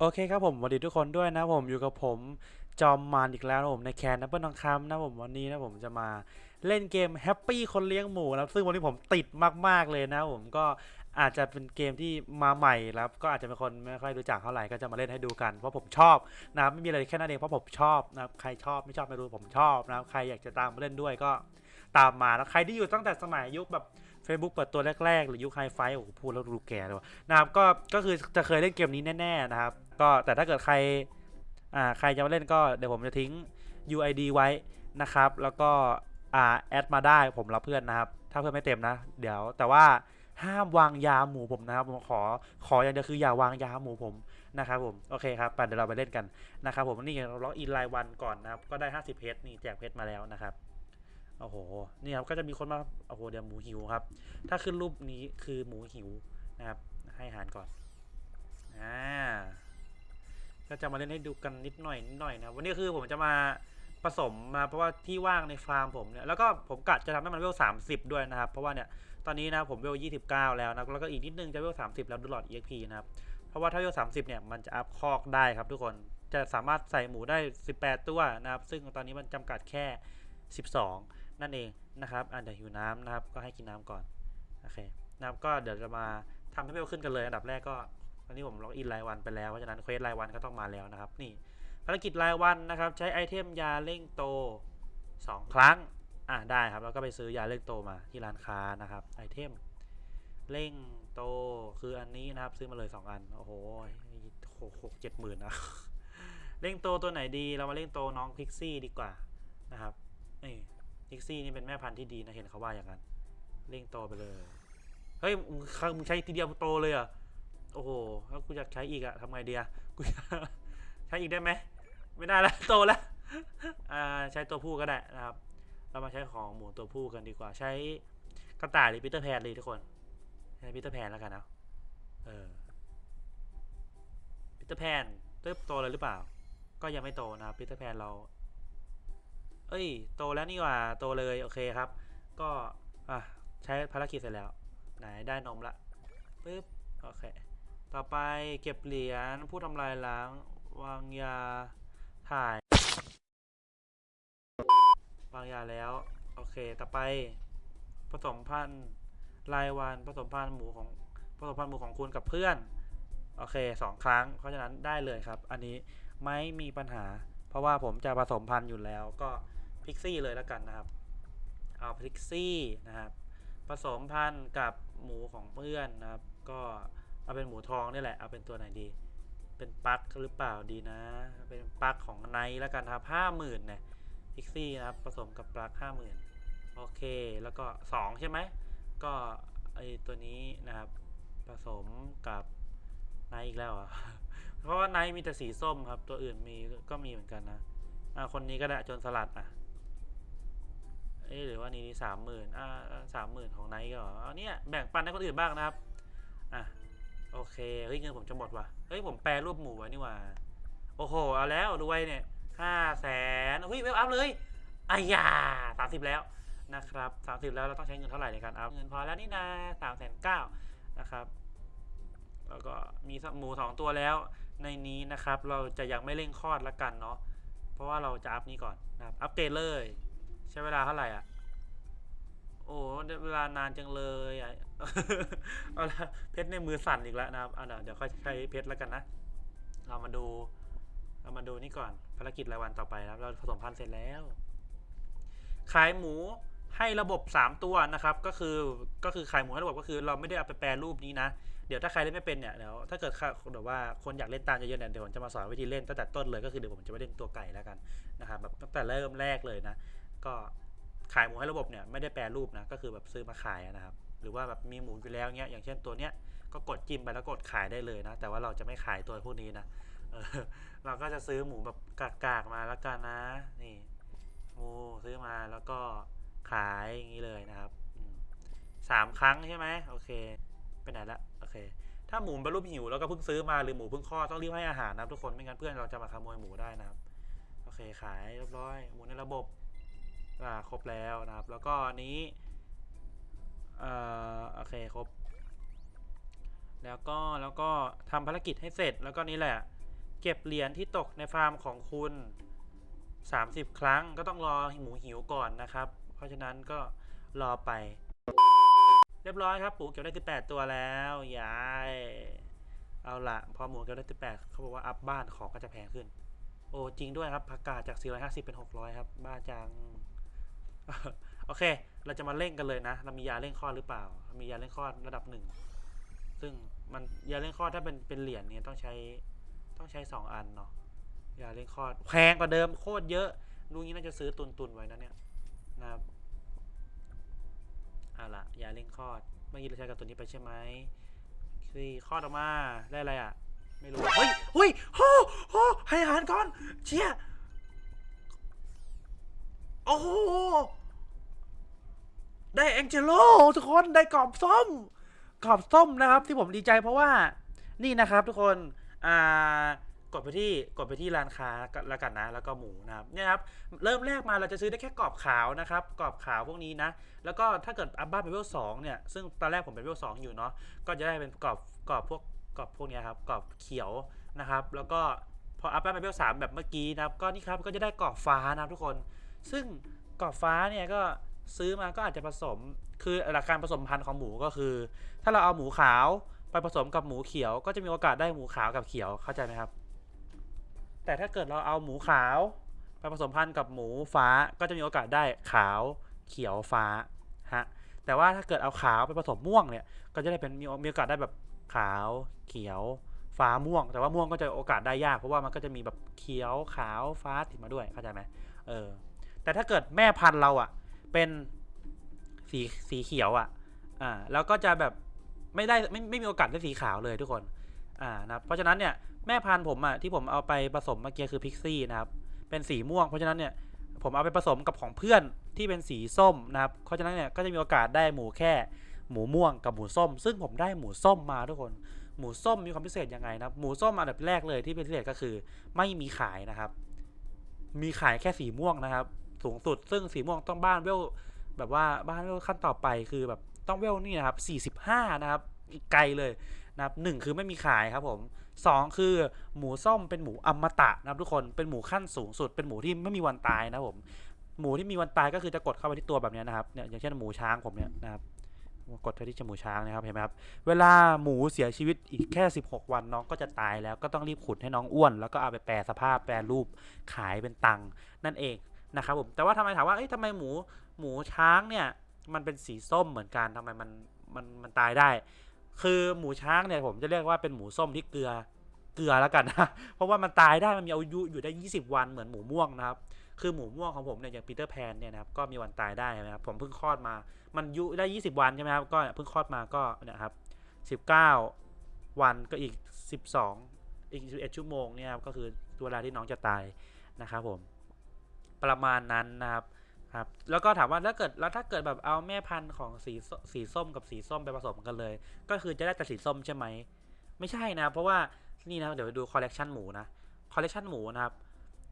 โอเคครับผมสวัสดีทุกคนด้วยนะผมอยู่กับผมจอมมานอีกแล้วนะผมในแคนนับเปิลทองคำนะผมวันนี้นะผมจะมาเล่นเกมแฮปปี้คนเลี้ยงหมูนะซึ่งวันนี้ผมติดมากๆเลยนะผมก็อาจจะเป็นเกมที่มาใหม่แล้วก็อาจจะเป็นคนไม่ค่อยรู้จักเท่าไหร่ก็จะมาเล่นให้ดูกันเพราะผมชอบนะไม่มีอะไรแค่นั้นเองเพราะผมชอบนะใครชอบไม่ชอบไม่รู้ผมชอบนะใครอยากจะตามมาเล่นด้วยก็ตามมาแล้วใครที่อยู่ตั้งแต่สมัยยุคแบบ Facebook เปิดตัวแรกๆ หรือยุคไฮไฟโอ้โหพูดแล้วดูแก่เลยว่ะนะครับก็ก็คือจะเคยเล่นเกมนี้แน่ๆนะครับ ก็แต่ถ้าเกิดใครอ่าใครจะมาเล่นก็เดี๋ยวผมจะทิ้ง UID ไว้นะครับ แล้วก็อ่าแอดมาได้ผมรับเพื่อนนะครับ ถ้าเพื่อนไม่เต็มนะ เดี๋ยวแต่ว่าห้ามวางยาหมูผมนะครับผมขอขออย่างเดียวคืออย่าวางยาหมูผมนะครับผมโอเคครับไปเดี๋ยวเราไปเล่นกันนะครับผมนี่เราล็อกอินรายวันก่อนนะครับก็ได้ 50เพชรนี่แจกเพชรมาแล้วนะครับ โอ้โหนี่ครับก็จะมีคนมาโอ้โหเดี๋ยวหมูหิวครับ ถ้าขึ้นรูปนี้คือหมูหิวนะครับ ให้อาหารก่อนอ่าก็จะมาเล่นให้ดูกันนิดหน่อยนิดหน่อยนะวันนี้คือผมจะมาผสมมาเพราะว่าที่ว่างในฟาร์มผมเนี่ยแล้วก็ผมกะจะทำให้มันเวลสามสิบด้วยนะครับ เพราะว่าเนี่ยตอนนี้นะผมเวลยี่สิบเก้าแล้วนะแล้วก็อีกนิดนึงจะเวลสามสิบแล้วดูหลอด EXP นะครับเพราะว่าถ้าเวลสามสิบเนี่ยมันจะอัพคอกได้ครับทุกคนจะสามารถใส่หมูได้ 18 ตัวนะครับ ซึ่งตอนนี้มันจำกัดแค่ 12 นั่นเองนะครับอะเดี๋ยวหิวน้ำนะครับ ก็ให้กินน้ำก่อนโอเคนะครับก็เดี๋ยวจะมาทำให้เวลขึ้นกันเลยอันดับแรกก็ตอนนี้ผมล็อกอินรายวันไปแล้วเพราะฉะนั้นเควสรายวันก็ต้องมาแล้วนะครับ นี่ภารกิจรายวันนะครับ ใช้ไอเทมยาเร่งโต 2 ครั้งอะได้ครับแล้วก็ไปซื้อยาเร่งโตมาที่ร้านค้านะครับไอเทมเร่งโตคืออันนี้นะครับซื้อมาเลย 2 อันโอ้โหหกเจ็ดหมื่นนะเร่งโตตัวไหนดีเรามาเร่งโตน้องพิกซี่ดีกว่านะครับนี่ พิกซี่นี่เป็นแม่พันธุ์ที่ดีนะเห็นเขาว่าอย่างนั้นเร่งโตไปเลย เฮ้ยมึงมึงใช้ทีเดียวโตเลยอะโอ้โหแล้วกูอยากใช้อีกอะทำไงเดียกูใช้อีกได้ไหมไม่ได้แล้วโตแล้วอ่าใช้ตัวผู้ก็ได้นะครับ เรามาใช้ของหมูตัวผู้กันดีกว่าใช้กระต่ายหรือปีเตอร์แพนเลยทุกคนใช้ปีเตอร์แพนแล้วกันนะเออปีเตอร์แพนเติบโตเลยหรือเปล่า ก็ยังไม่โตนะครับปีเตอร์แพนเรา เอ้ย โตแล้วนี่ว่าโตเลยโอเคครับ ก็อะใช้ภารกิจเสร็จแล้ว ไหนได้นมละปึ๊บโอเค ต่อไปเก็บเหรียญผู้ทำลายล้าง วางยาถ่าย วางยาแล้ว โอเค ต่อไป ผสมพันธุ์รายวันผสมพันธุ์หมูของผสมพันธุ์หมูของคุณกับเพื่อน โอเคสองครั้ง เพราะฉะนั้นได้เลยครับ อันนี้ไม่มีปัญหา เพราะว่าผมจะผสมพันธุ์อยู่แล้วก็ พิกซี่เลยแล้วกันนะครับ เอาพิกซี่นะครับ ผสมพันธุ์กับหมูของเพื่อนนะครับ ก็เอาเป็นหมูทองนี่แหละ เอาเป็นตัวไหนดี เป็นปลั๊กหรือเปล่าดีนะ เป็นปลั๊กของไนท์แล้วกันครับห้าหมื่นเนี่ยพิกซี่นะครับ ผสมกับปลั๊กห้าหมื่นโอเค แล้วก็สองใช่ไหม ก็ไอตัวนี้นะครับ ผสมกับไนท์อีกแล้วเหรอะ เพราะว่าไนท์มีแต่สีส้มครับ ตัวอื่นมีก็มีเหมือนกันนะอ่าคนนี้ก็ได้จนสลัดอะ เอ๊หรือว่านี่สามหมื่นอ่าสามหมื่นของไนท์ก็เหรอเนี่ยแบ่งปันให้คนอื่นบ้างนะครับ อะ โอเค เฮ้ยเงินผมจะหมดว่ะ เฮ้ยผมแปรรูปหมูไว้นี่ว่าโอ้โห เอาแล้วรวยเนี่ยห้าแสนเฮ้ยเวลอัพเลยอายาสามสิบแล้วนะครับสามสิบแล้วเราต้องใช้เงินเท่าไหร่ในการอัพ เงินพอแล้วนี่นาสามแสนเก้านะครับ แล้วก็มีหมูสองตัวแล้วในนี้นะครับ เราจะยังไม่เร่งคลอดละกันเนาะ เพราะว่าเราจะอัพนี้ก่อนนะครับ อัปเกรดเลย ช้เวลาเท่าไหร่อะ โอ้เวลานานจังเลยอะเอาละเพชรในมือสั่นอีกแล้วนะครับเดี๋ยวเดี๋ยวค่อยใช้เพชรแล้วกันนะ เรามาดูเรามาดูนี่ก่อนภารกิจรายวันต่อไปนะครับ เราผสมพันธุ์เสร็จแล้ว ขายหมูให้ระบบ 3 ตัวนะครับ ก็คือก็คือขายหมูให้ระบบก็คือ เราไม่ได้เอาไปแปรรูปนี้นะเดี๋ยวถ้าใครเล่นไม่เป็นเนี่ยเดี๋ยวถ้าเกิดแบบว่าคนอยากเล่นตามเยอะๆเนี่ยเดี๋ยวผมจะมาสอนวิธีเล่นตั้งแต่ต้นเลยก็คือเดี๋ยวผมจะไปเล่นตัวไก่แล้วกันนะครับแบบตั้งแต่เริ่มแรกเลยนะ ก็ขายหมูให้ระบบเนี่ยไม่ได้แปรรูปนะก็คือแบบซื้อมาขายนะครับ หรือว่าแบบมีหมูอยู่แล้วเงี้ยอย่างเช่นตัวเนี้ยก็กดจิ้มไปแล้วกดขายได้เลยนะ แต่ว่าเราจะไม่ขายตัวพวกนี้นะเออเราก็จะซื้อหมูแบบกากๆมาแล้วกันนะ นี่หมูซื้อมาแล้วก็ขายอย่างนี้เลยนะครับสามครั้งใช่ไหมโอเคไปไหนละโอเค ถ้าหมูเป็นรูปหิวแล้วก็เพิ่งซื้อมาหรือหมูเพิ่งคลอดต้องรีบให้อาหารนะทุกคนไม่งั้นเพื่อนเราจะมาขโมยหมูได้นะครับ โอเคขายเรียบร้อยหมูในระบบ อ่าครบแล้วนะครับ แล้วก็อันนี้เอ่อโอเคครบ แล้วก็แล้วก็ทำภารกิจให้เสร็จแล้วก็นี่แหละ เก็บเหรียญที่ตกในฟาร์มของคุณ 30 ครั้งก็ต้องรอหมูหิวก่อนนะครับ เพราะฉะนั้นก็รอไป เรียบร้อยครับหมูเก็บได้ 18 ตัวแล้วยายเอาละพอหมูเก็บได้ 18เขาบอกว่าอัพบ้านของก็จะแพงขึ้น โอ้จริงด้วยครับผักกาดจาก 450 เป็น 600 ครับ บ้าจัง โอเค เราจะมาเร่งกันเลยนะ เรามียาเร่งคลอดหรือเปล่า มียาเร่งคลอดระดับหนึ่ง ซึ่งมันยาเร่งคลอดถ้าเป็นเป็นเหรียญเนี่ยต้องใช้ต้องใช้สองอันเนาะ ยาเร่งคลอดแพงกว่าเดิมโคตรเยอะ ดูงี้น่าจะซื้อตุนตุนๆไว้นะเนี่ยนะครับเอาละยาเร่งคลอด เมื่อกี้เราใช้กับตัวนี้ไปใช่ไหมสี่คลอดออกมาได้อะไรอะ ไม่รู้ เฮ้ยเฮ้ยโอ้โหให้อาหารก่อน เชี่ย โอ้โหได้แองเจโลทุกคนได้กรอบส้ม กรอบส้มนะครับ ที่ผมดีใจเพราะว่านี่นะครับทุกคนอ่ากดไปที่กดไปที่ร้านค้าแล้วกันนะ แล้วก็หมูนะครับเนี่ยครับเริ่มแรกมาเราจะซื้อได้แค่กรอบขาวนะครับกรอบขาวพวกนี้นะ แล้วก็ถ้าเกิดอัพบ้านเป็นเวลสองเนี่ยซึ่งตอนแรกผมเป็นเวลสองอยู่เนาะก็จะได้เป็นกรอบกรอบพวกกรอบพวกนี้ครับกรอบเขียวนะครับ แล้วก็พออัพบ้านเป็นเวลสามแบบเมื่อกี้นะครับก็นี่ครับก็จะได้กรอบฟ้านะครับทุกคน ซึ่งกรอบฟ้าเนี่ยก็ซื้อมาก็อาจจะผสม คือหลักการผสมพันธุ์ของหมูก็คือ ถ้าเราเอาหมูขาวไปผสมกับหมูเขียว ก็จะมีโอกาสได้หมูขาวกับเขียวเข้าใจไหมครับ แต่ถ้าเกิดเราเอาหมูขาวไปผสมพันธุ์กับหมูฟ้าก็จะมีโอกาสได้ขาวเขียวฟ้าฮะแต่ว่าถ้าเกิดเอาขาวไปผสมม่วงเนี่ย ก็จะได้เป็นมีมีโอกาสได้แบบขาวเขียวฟ้าม่วง แต่ว่าม่วงก็จะโอกาสได้ยากเพราะว่ามันก็จะมีแบบเขียวขาวฟ้าติดมาด้วยเข้าใจไหมเออ แต่ถ้าเกิดแม่พันธุ์เราอะ เป็นสีสีเขียวอะ อ่าแล้วก็จะแบบไม่ได้ไม่ไม่มีโอกาสได้สีขาวเลยทุกคน อ่านะครับเพราะฉะนั้นเนี่ยแม่พันธุ์ผมอะที่ผมเอาไปผสมเมื่อกี้คือพิกซี่นะครับ เป็นสีม่วง เพราะฉะนั้นเนี่ยผมเอาไปผสมกับของเพื่อนที่เป็นสีส้มนะครับ เพราะฉะนั้นเนี่ยก็จะมีโอกาสได้หมูแค่หมูม่วงกับหมูส้ม ซึ่งผมได้หมูส้มมาทุกคนหมูส้มมีความพิเศษยังไงนะครับ หมูส้มอันดับแรกเลยที่เป็นพิเศษก็คือ ไม่มีขายนะครับ มีขายแค่สีม่วงนะครับ สูงสุด ซึ่งสีม่วงต้องบ้านเวลแบบว่าบ้านเวลขั้นต่อไปคือแบบต้องเวลนี่นะครับ45 นะครับ อีกไกลเลยนะครับหนึ่งคือไม่มีขายครับผมสองคือหมูส้มเป็นหมูอมตะนะครับทุกคนเป็นหมูขั้นสูงสุด เป็นหมูที่ไม่มีวันตายนะผมหมูที่มีวันตายก็คือจะกดเข้าไปที่ตัวแบบนี้นะครับเนี่ยอย่างเช่นหมูช้างผมเนี่ยนะครับกดไปที่จมูกช้างนะครับเห็นไหมครับเวลาหมูเสียชีวิตอีกแค่ 16 วันน้องก็จะตายแล้วก็ต้องรีบขุดให้น้องอ้วน แล้วก็เอาไปแปรสภาพแปรรูปขายเป็นตังค์นั่นเอง นะครับผมแต่ว่าทำไมถามว่าเอ้ยทำไมหมูหมูช้างเนี่ยมันเป็นสีส้มเหมือนกันทำไมมันมันมันตายได้ คือหมูช้างเนี่ยผมจะเรียกว่าเป็นหมูส้มที่เกลือเกลือแล้วกันนะเพราะว่ามันตายได้มันมีอายุอยู่ได้ 20 วันเหมือนหมูม่วงนะครับคือหมูม่วงของผมเนี่ยอย่างปีเตอร์แพนเนี่ยนะครับก็มีวันตายได้ใช่ไหมครับผมเพิ่งคลอดมา มันอายุได้ 20 วันใช่ไหมครับก็เพิ่งคลอดมาก็เนี่ยครับ 19 วันก็อีก 12 อีก 11 ชั่วโมงเนี่ยครับก็คือเวลาที่น้องจะตายนะครับผม ประมาณนั้นนะครับครับแล้วก็ถามว่าถ้าเกิดแล้วถ้าเกิดแบบเอาแม่พันธุ์ของสีสีส้มกับสีส้มไปผสมกันเลย ก็คือจะได้แต่สีส้มใช่ไหมไม่ใช่นะเพราะว่านี่นะเดี๋ยวดูคอลเลกชันหมูนะคอลเลกชันหมูนะครับ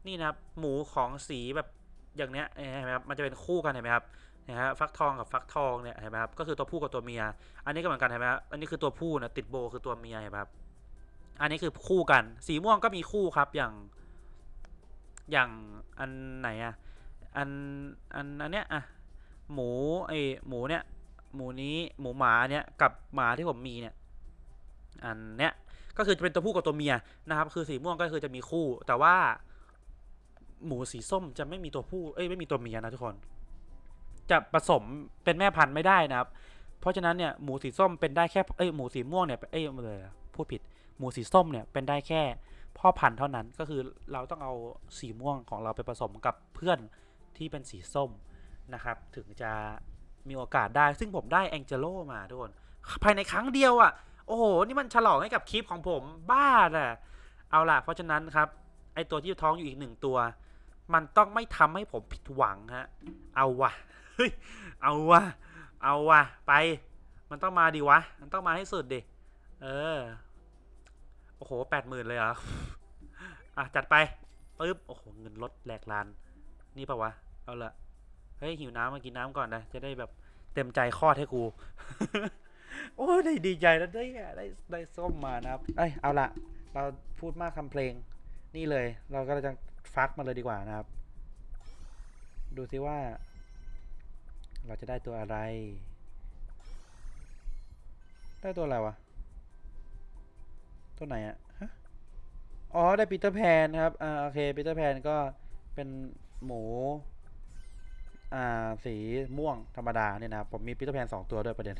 นี่นะครับหมูของสีแบบอย่างเนี้ยเห็นไหมครับมันจะเป็นคู่กันเห็นไหมครับนะฮะฟักทองกับฟักทองเนี่ยเห็นไหมครับก็คือตัวผู้กับตัวเมีย อันนี้ก็เหมือนกันเห็นไหมครับอันนี้คือตัวผู้นะติดโบคือตัวเมียเห็นไหมครับอันนี้คือคู่กัน สีม่วงก็มีคู่ครับอย่าง อย่างอันไหนอะอันอันอันเนี้ยอะหมูไอหมูเนี่ยหมูนี้หมูหมาเนี้ยกับหมาที่ผมมีเนี่ยอันเนี้ยก็คือจะเป็นตัวผู้กับตัวเมียนะครับ คือสีม่วงก็คือจะมีคู่ แต่ว่า หมูสีส้มจะไม่มีตัวผู้เอ้ยไม่มีตัวเมียนะทุกคน จะผสมเป็นแม่พันธุ์ไม่ได้นะครับ เพราะฉะนั้นเนี่ยหมูสีส้มเป็นได้แค่เอ้ยหมูสีม่วงเนี่ยเอ้ยไม่เลยพูดผิดหมูสีส้มเนี่ยเป็นได้แค่ พ่อพันธุ์เท่านั้นก็คือเราต้องเอาสีม่วงของเราไปผสมกับเพื่อนที่เป็นสีส้มนะครับ ถึงจะมีโอกาสได้ซึ่งผมได้แองเจโลมาทุกคนภายในครั้งเดียวอะ่ะ โอ้โห นี่มันฉลองให้กับคลิปของผมบ้าน่ะเอาล่ะ เพราะฉะนั้นครับ ไอตัวที่ท้องอยู่อีกหนึ่งตัว มันต้องไม่ทำให้ผมผิดหวังฮะ เอาวะเฮ้ยเอาวะเอาวะไป มันต้องมาดิวะ มันต้องมาให้สุดดิ เออ อ้โหแปดหมื่นเลยเหรอ อะ จัดไปปึ๊บ โอ้โห เงินลดแหลกลาน นี่ปะวะ เอาละเฮ้ย หิวน้ำมากินน้ำก่อนนะ จะได้แบบเต็มใจคลอดให้กู โอ้ยได้ดีใจแล้วได้ได้ได้ส้มมานะครับ เอ้ย เอาละเราพูดมากคำเพลง นี่เลย เราก็จะฟักมาเลยดีกว่านะครับ ดูซิว่า เราจะได้ตัวอะไร ได้ตัวอะไรวะ ตัวไหนอะฮะอ๋อ ได้ปีเตอร์แพนครับ อ่า โอเค ปีเตอร์แพนก็เป็นหมู อ่า สีม่วงธรรมดาเนี่ยนะครับ ผมมีปีเตอร์แพนสองตัวด้วยประเด็น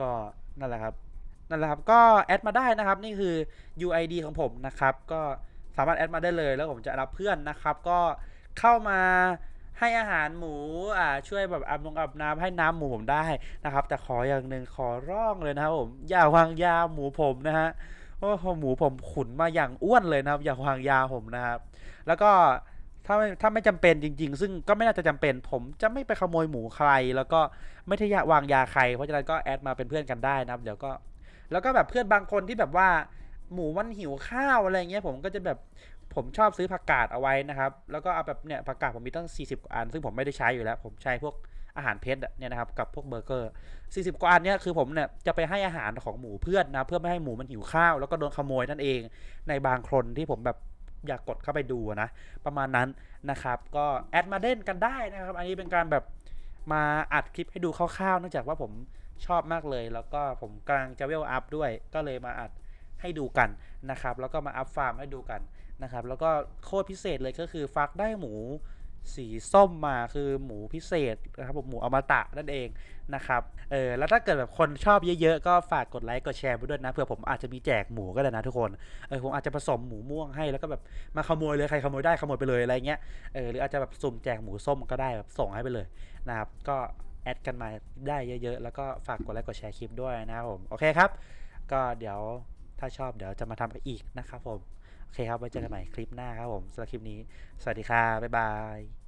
ก็นั่นแหละครับ นั่นแหละครับ ก็แอดมาได้นะครับ นี่คือ UID ของผมนะครับ ก็สามารถแอดมาได้เลย แล้วผมจะรับเพื่อนนะครับ ก็เข้ามาให้อาหารหมู อ่า ช่วยแบบอาบนงอาบน้ำให้น้ำหมูผมได้นะครับ แต่ขออย่างหนึ่งขอร้องเลยนะครับผม อย่าวางยาหมูผมนะฮะ โอ้โหหมูผมขุนมาอย่างอ้วนเลยนะครับอย่าวางยาผมนะครับ แล้วก็ถ้าไม่ถ้าไม่จำเป็นจริง ๆ ซึ่งก็ไม่น่าจะจำเป็น ผมจะไม่ไปขโมยหมูใคร แล้วก็ไม่ได้วางยาใคร เพราะฉะนั้นก็แอดมาเป็นเพื่อนกันได้นะครับเดี๋ยวก็แล้วก็แบบเพื่อนบางคนที่แบบว่า หมูมันหิวข้าวอะไรเงี้ยผมก็จะแบบผมชอบซื้อผักกาดเอาไว้นะครับ แล้วก็เอาแบบเนี่ยผักกาดผมมีตั้ง 40 อัน ซึ่งผมไม่ได้ใช้อยู่แล้ว ผมใช้พวก อาหารเพชรเนี่ยนะครับกับพวกเบอร์เกอร์ 40 กว่าอันเนี่ยคือผมเนี่ยจะไปให้อาหารของหมูเพื่อนนะเพื่อไม่ให้หมูมันหิวข้าว แล้วก็โดนขโมยนั่นเองในบางคนที่ผมแบบอยากกดเข้าไปดูนะ ประมาณนั้นนะครับ ก็แอดมาเล่นกันได้นะครับ อันนี้เป็นการแบบมาอัดคลิปให้ดูคร่าวๆเนื่องจากว่าผมชอบมากเลย แล้วก็ผมกำลังจะเวลอัพด้วย ก็เลยมาอัดให้ดูกันนะครับ แล้วก็มาอัพฟาร์มให้ดูกันนะครับ แล้วก็โคตรพิเศษเลยก็คือฟักได้หมู สีส้มมาคือหมูพิเศษนะครับผมหมูอมตะนั่นเองนะครับเออแล้วถ้าเกิดแบบคนชอบเยอะๆ ก็ฝากกดไลค์กดแชร์ไปด้วยนะเผื่อผมอาจจะมีแจกหมูก็ได้นะทุกคนเออผมอาจจะผสมหมูม่วงให้แล้วก็แบบมาขโมยเลยใครขโมยได้ขโมยไปเลยอะไรเงี้ยเออหรืออาจจะแบบสุ่มแจกหมูส้มก็ได้แบบส่งให้ไปเลยนะครับก็แอดกันมาได้เยอะๆ แล้วก็ฝากกดไลค์กดแชร์คลิปด้วยนะครับผมโอเคครับ ก็เดี๋ยวถ้าชอบเดี๋ยวจะมาทำกันอีกนะครับผม โอเคครับไว้เจอกันใหม่คลิปหน้าครับผมสำหรับคลิปนี้ สวัสดีครับบ๊ายบาย